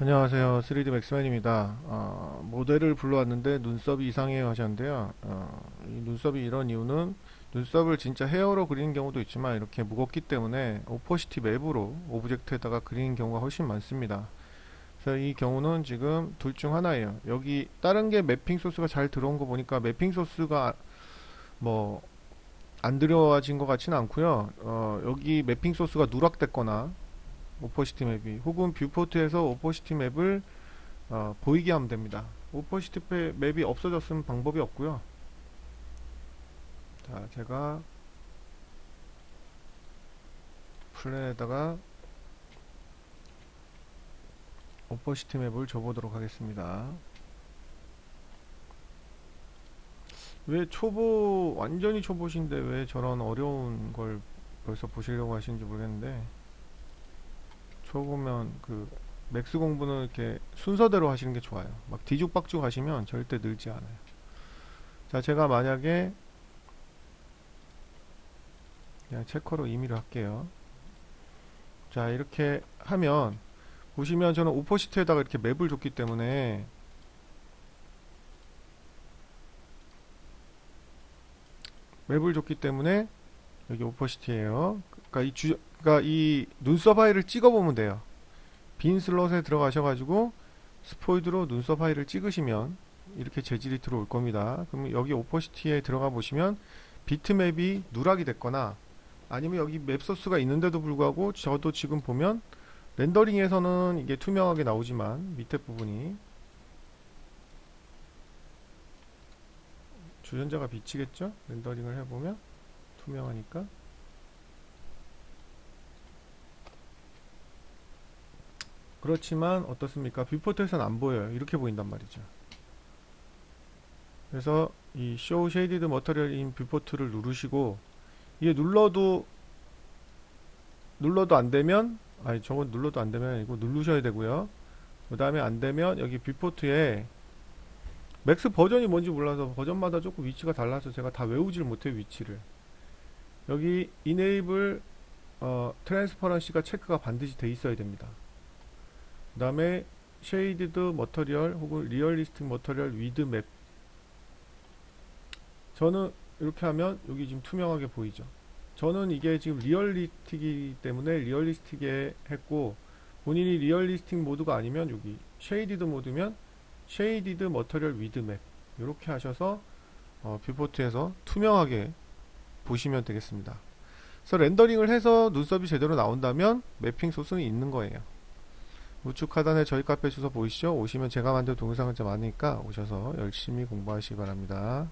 안녕하세요. 3D 맥스맨입니다. 어, 모델을 불러왔는데 눈썹이 이상해요 하셨는데요. 어, 이 눈썹이 이런 이유는 눈썹을 진짜 헤어로 그리는 경우도 있지만 이렇게 무겁기 때문에 오퍼시티 맵으로 오브젝트에다가 그리는 경우가 훨씬 많습니다. 그래서 이 경우는 지금 둘 중 하나예요. 여기 다른 게 매핑 소스가 잘 들어온 거 보니까 매핑 소스가 뭐 안 들어와진 것 같지는 않고요. 어, 여기 매핑 소스가 누락됐거나 오퍼시티 맵이 혹은 뷰포트에서 오퍼시티 맵을 어, 보이게 하면 됩니다. 오퍼시티 페- 맵이 없어졌으면 방법이 없고요. 자, 제가 플랜에다가 오퍼시티 맵을 줘보도록 하겠습니다. 왜 초보 완전히 초보신데 왜 저런 어려운 걸 벌써 보시려고 하시는지 모르겠는데 초보면 그 맥스 공부는 이렇게 순서대로 하시는 게 좋아요. 막 뒤죽박죽 하시면 절대 늘지 않아요. 자, 제가 만약에 그냥 체커로 임의로 할게요. 자, 이렇게 하면 보시면 저는 오퍼시트에다가 이렇게 맵을 줬기 때문에 맵을 줬기 때문에 여기 오퍼시티예요. 그러니까 이 주, 그러니까 이 눈썹 하이를 찍어보면 돼요. 빈 슬롯에 들어가셔가지고 스포이드로 눈썹 하이를 찍으시면 이렇게 재질이 들어올 겁니다. 그럼 여기 오퍼시티에 들어가 보시면 비트맵이 누락이 됐거나 아니면 여기 맵 소스가 있는데도 불구하고 저도 지금 보면 렌더링에서는 이게 투명하게 나오지만 밑에 부분이 주전자가 비치겠죠? 렌더링을 해보면 투명하니까 그렇지만 어떻습니까? 뷰포트에서는 안 보여요. 이렇게 보인단 말이죠. 그래서 이 Show Shaded Material in 뷰포트를 누르시고 이게 눌러도 눌러도 안 되면 아니 저건 눌러도 안 되면 아니고 누르셔야 되고요. 그 다음에 안 되면 여기 뷰포트에 맥스 버전이 뭔지 몰라서 버전마다 조금 위치가 달라서 제가 다 외우질 못해요 위치를 여기 enable 어, 트랜스퍼런시가 체크가 반드시 돼 있어야 됩니다 그 다음에 shaded material 혹은 realistic material with map 저는 이렇게 하면 여기 지금 투명하게 보이죠 저는 이게 지금 리얼리스틱이기 때문에 리얼리스틱에 했고 본인이 리얼리스틱 모드가 아니면 여기 쉐이디드 모드면 쉐이디드 머터리얼 위드 맵 이렇게 하셔서 어, 뷰포트에서 투명하게 보시면 되겠습니다. 그래서 렌더링을 해서 눈썹이 제대로 나온다면 매핑 소스는 있는 거예요. 우측 하단에 저희 카페 주소 보이시죠? 오시면 제가 만든 동영상을 좀 많으니까 오셔서 열심히 공부하시기 바랍니다.